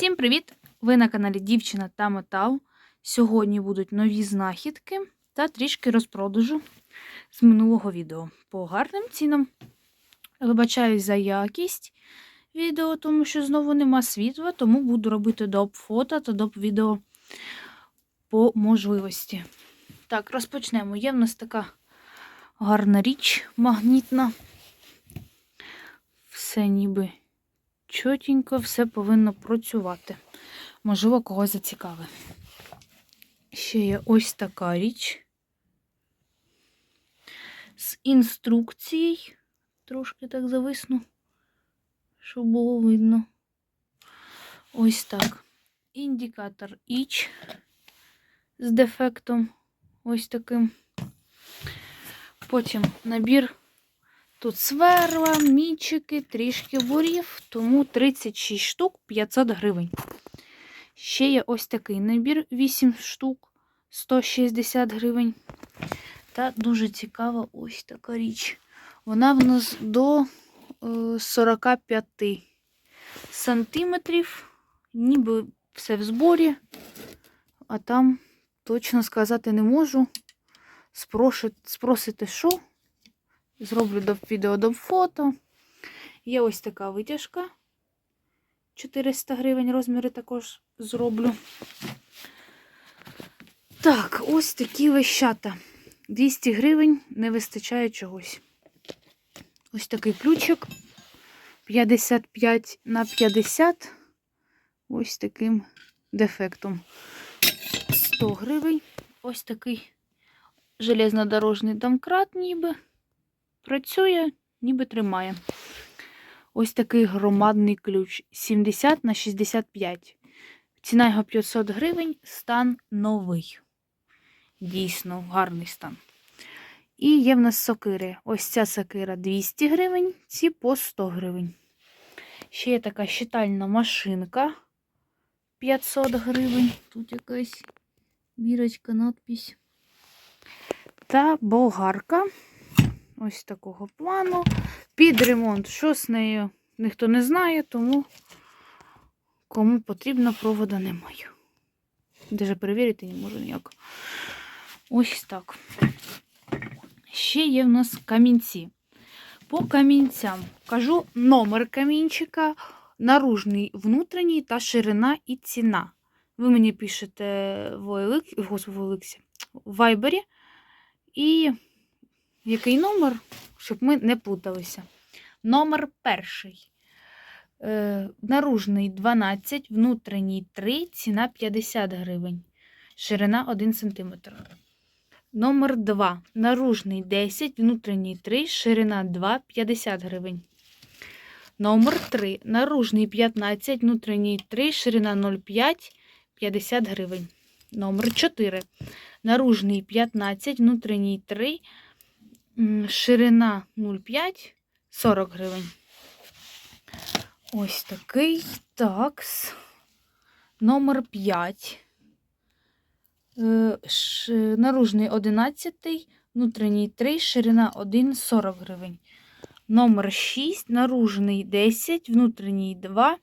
Всім привіт! Ви на каналі Дівчина та Метал. Сьогодні будуть нові знахідки та трішки розпродажу з минулого відео по гарним цінам. Вибачаюсь за якість відео, тому що знову нема світла, тому буду робити доп фото та доп відео по можливості. Так, розпочнемо. Є в нас така гарна річ магнітна. Все ніби чотенько, все повинно працювати. Можливо, когось зацікавить. Ще є ось така річ. З інструкцією. Трошки так зависну, щоб було видно. Ось так. Індикатор іч з дефектом. Ось таким. Потім набір Тут сверла, мічики, трішки бурів, тому 36 штук 500 гривень. Ще є ось такий набір 8 штук 160 гривень. Та дуже цікава ось така річ. Вона в нас до е, 45 сантиметрів, ніби все в зборі, а там точно сказати не можу. Спросите, спросите, що? Зроблю до відео до фото. Є ось така витяжка. 400 гривень розміри також зроблю. Так, ось такі вещата. 200 гривень не вистачає чогось. Ось такий ключик. 55 на 50. Ось таким дефектом. 100 гривень. Ось такий железнодорожний домкрат ніби. Працює, ніби тримає. Ось такий громадний ключ 70 на 65. Ціна його 500 гривень, стан новий. Дійсно, гарний стан. І є в нас сокири. Ось ця сокира 200 гривень, ці по 100 гривень. Ще є така щитальна машинка 500 гривень. Тут якась бірочка, надпись. Та болгарка. Ось такого плану. Під ремонт. Що з нею? Ніхто не знає, тому кому потрібно, провода немає. Даже перевірити не можу ніяк. Ось так. Ще є в нас камінці. По камінцям кажу номер камінчика, наружний, внутрішній та ширина і ціна. Ви мені пишете в OLX, в OLX, в Viber і який номер, щоб ми не плуталися. Номер перший. Е, наружний 12, внутрішній 3, ціна 50 гривень. Ширина 1 см. Номер 2. Наружний 10, внутрішній 3, ширина 2, 50 гривень. Номер 3. Наружний 15, внутрішній 3, ширина 0,5, 50 гривень. Номер 4. Наружний 15, внутрішній 3, ширина 0,5, 40 гривень. Ось такий такс. Номер 5. Наружний 11, внутрішній 3, ширина 1, 40 гривень. Номер 6, наружний 10, внутрішній 2,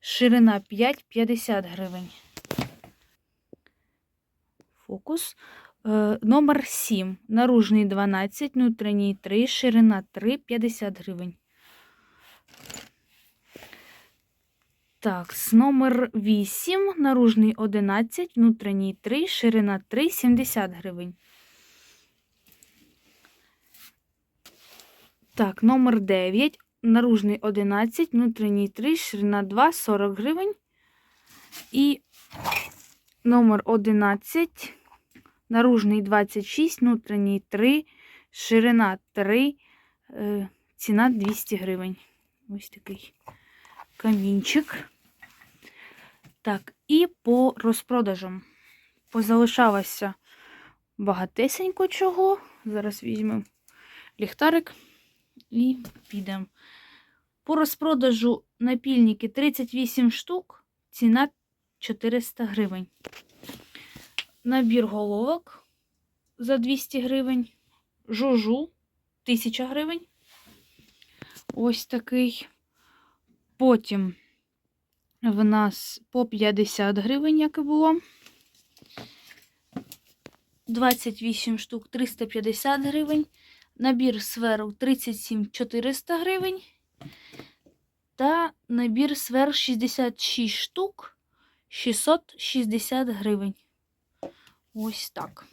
ширина 5, 50 гривень. Фокус. Е, Номер 7. Наружний 12, внутрішній 3, ширина 3, 50 гривень. Так, номер 8, наружний 11, внутрішній 3, ширина 3, 70 гривень. Так, номер 9, наружний 11, внутрішній 3, ширина 2, 40 гривень. І номер 11, наружний 26, внутрішній 3, ширина 3, е, ціна 200 гривень. Ось такий камінчик. Так, і по розпродажам. Позалишалося багатесенько чого. Зараз візьмемо ліхтарик і підемо. По розпродажу напільники 38 штук, ціна 400 гривень. Набір головок за 200 гривень. Жужу 1000 гривень. Ось такий. Потім в нас по 50 гривень, як і було. 28 штук 350 гривень. Набір сверл 37 400 гривень. Та набір сверл 66 штук 660 гривень. Ось так.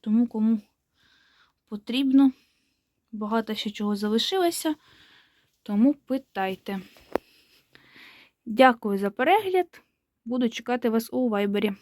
Тому кому потрібно. Багато ще чого залишилося. Тому питайте. Дякую за перегляд. Буду чекати вас у вайбері.